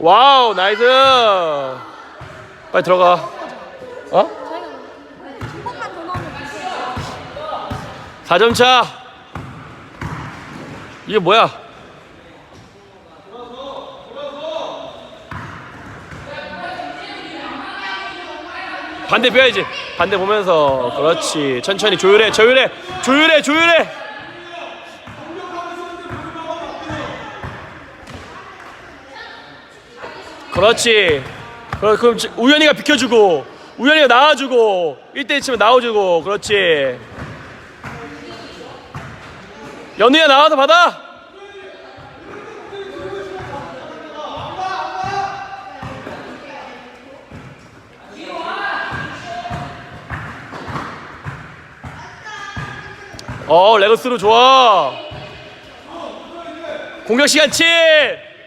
와우 나이스. 빨리 들어가. 어? 저희가 두 번만 더 넣으면 됐어요. 4점 차. 이게 뭐야? 반대 빼야지. 반대 보면서. 그렇지. 천천히 조율해 조율해 조율해 조율해 그렇지. 그럼, 우연이가 비켜주고 우연이가 나와주고 1대1 치면 나와주고 그렇지. 연우야 나와서 받아! 어 레거스로 좋아. 공격 시간 7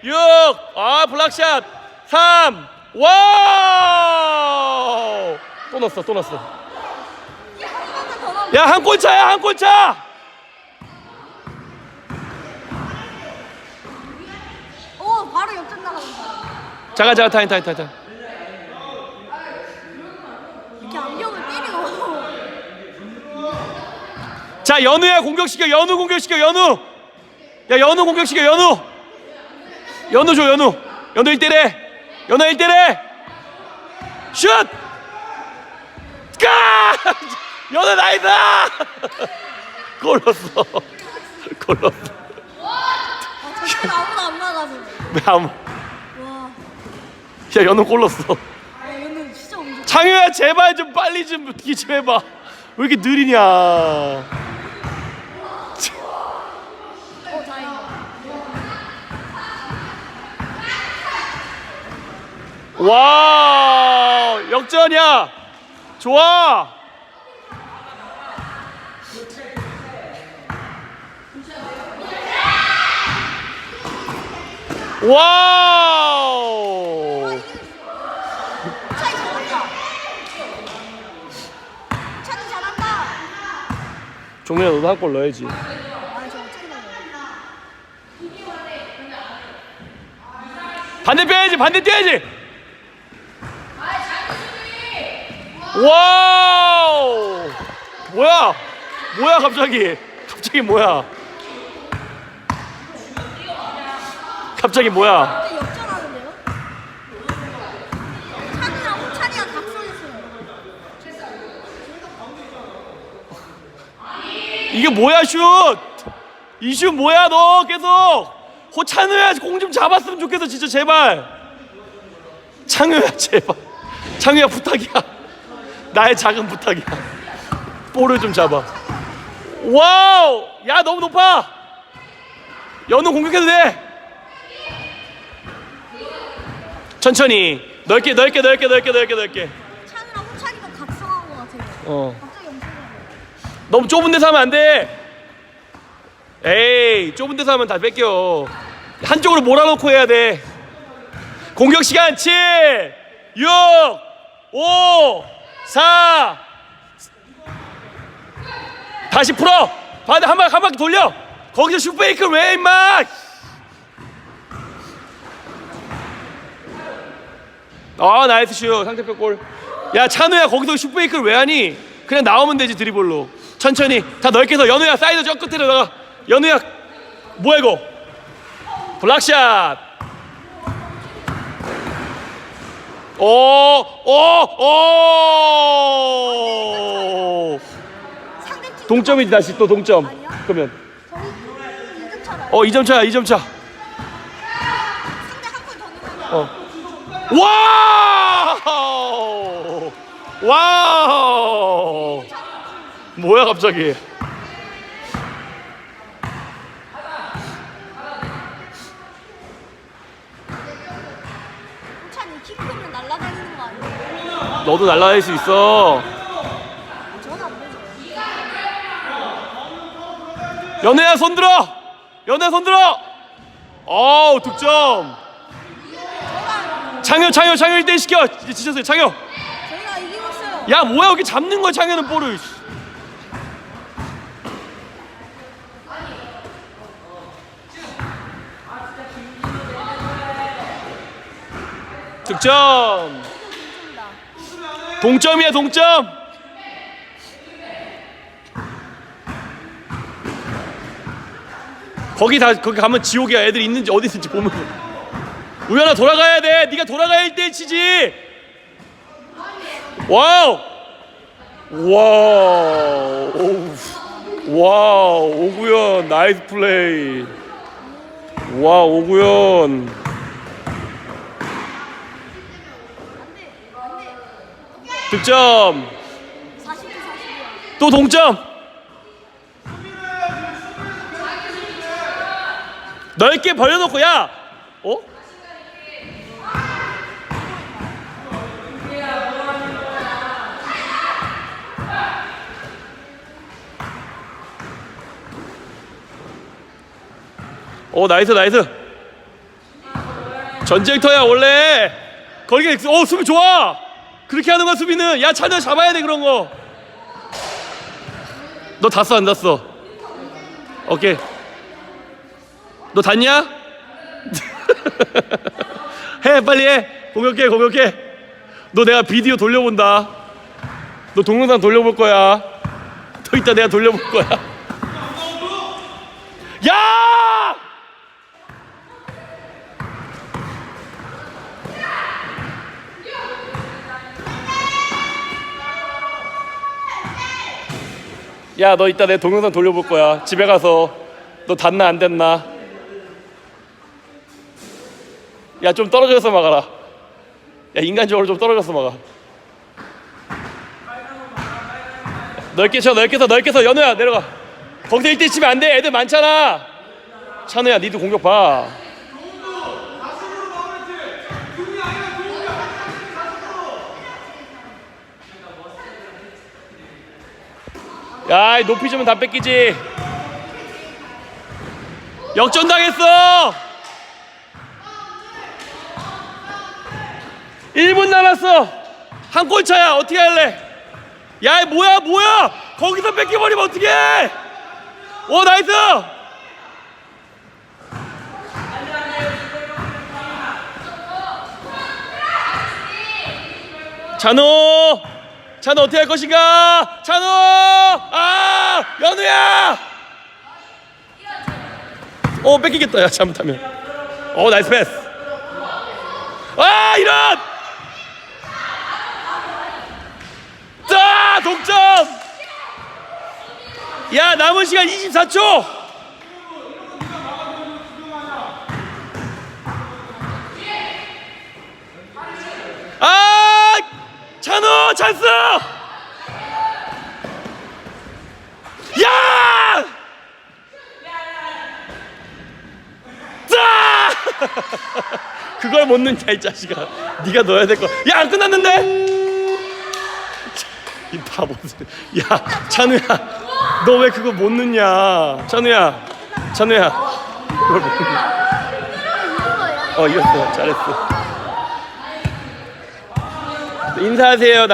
6 아 블락샷 3 와우! 또 넣었어 또 넣었어. 넣으면 야한 골 차야 한 골 차! 오 바로 역전 나가는다. 잠깐 잠깐 타임 타임 타임 타임. 이렇게 안경을 때리고. 자 연우야 공격시켜 연우 공격시켜 연우. 야 연우 공격시켜 연우. 연우 줘 연우. 연우 1대1해 연우 1대1해 슛! 까! 연우 나이스! 골 넣었어 골 넣었어 아 아무도 안 나가서. 왜 아무 와. 야 연우 골 넣었어 아 얘는 진짜 엄청. 창효야 제발 좀 빨리 좀 어떻게 좀 해봐 왜 이렇게 느리냐 어 다행이다. 와 역전이야 좋아 와우 차이 잘한다. 종민아 너도 한 골 넣어야지? 반대 빼야지 반대 뛰어야지 와우! 뭐야? 뭐야 갑자기? 갑자기 뭐야? 갑자기 뭐야. 이게 뭐야 슛! 이 슛 뭐야 너? 계속! 호찬우야 공 좀 잡았으면 좋겠어 진짜 제발. 창우야 제발. 창우야 부탁이야 나의 작은 부탁이야 볼을 좀 잡아 와우 야 너무 높아 연우 공격해도 돼 천천히 넓게 넓게 넓게 넓게 넓게 넓게 찬이랑 호찬이가 각성한 것 같아요. 어 갑자기 엄청 잘해. 너무 좁은 데서 하면 안 돼. 에이, 좁은 데서 하면 다 뺏겨. 한쪽으로 몰아놓고 해야 돼. 공격 시간 7, 6, 5, 4. 다시 풀어. 반대 한 바퀴 한 바퀴 돌려. 거기서 슈페이크 왜 임마? 아 나이스 슛 상대편 골. 야 찬우야 거기서 슈페이크를 왜 하니? 그냥 나오면 되지 드리블로. 천천히 다 넓게 해서 연우야 사이드 저 끝으로 나가. 연우야 뭐야 이거? 블락샷. 오, 오, 오. 상대 팀 동점이지 다시 또 동점. 그러면 저희 2점 차라요. 어 2점 차야 2점 차. 상대 한 골더 넣으면 어. 와우! 와우! 뭐야 갑자기? 호찬이 키 크면 날아다니는 거 아니에요? 너도 날라갈 수 있어. 저는 안 되죠. 연애야 손 들어. 연애 손 들어. 어우 득점. 창효 창효 창효 1대1 시켜. 이제 지쳤어요 창효. 저희가 이기고 있어요. 야 뭐야 여기 잡는 거야 창효는 볼을. 좋습니다. 동점이야 동점. 거기 다 거기 가면 지옥이야. 애들 있는지 어디 있는지 보면. 우연아 돌아가야 돼. 네가 돌아가야 1대1 치지. 와우. 와우. 와우. 오구현 나이스 플레이. 와 오구현. 득점. 40대 40이야. 또 동점. 넓게 벌려놓고 야. 어? 오 나이스 나이스 전쟁터야 원래 거기 어 수비 좋아 그렇게 하는 거야 수비는 야 차려 잡아야 돼 그런 거 너 닿았어 안 닿았어? 오케이 너 닿냐? 해 빨리 해 공격해 공격해 너 내가 비디오 돌려본다 너 동영상 돌려볼 거야 더 이따 내가 돌려볼 거야 야! 야, 너 이따 내 동영상 돌려볼 거야. 집에 가서 너 닿나 안 됐나? 야, 좀 떨어져서 막아라. 야, 인간적으로 좀 떨어져서 막아. 넓게 쳐, 넓게 쳐, 넓게 쳐. 연우야, 내려가. 거기서 1대 치면 안 돼. 애들 많잖아. 찬우야, 니도 공격 봐. 야, 이 높이 주면 다 뺏기지. 역전 당했어. 1분 남았어. 한 골 차야. 어떻게 할래? 야, 이 뭐야, 뭐야? 거기서 뺏겨 버리면 어떡해? 오, 나이스. 찬호. 찬호 어떻게 할 것인가? 찬호! 아! 연우야! 어, 뺏기겠다. 야, 잘못하면. 어, 나이스 패스. 아, 이런! 자, 동점! 야, 남은 시간 24초! 아! 찬스! 야! 자! 그걸 못 넣냐 이 자식아. 네가 넣어야 될 거. 야, 안 끝났는데? 이 바보. 야, 찬우야. 너 왜 그거 못 넣냐? 찬우야. 찬우야. 어, 이겼어. 잘했어. 인사하세요.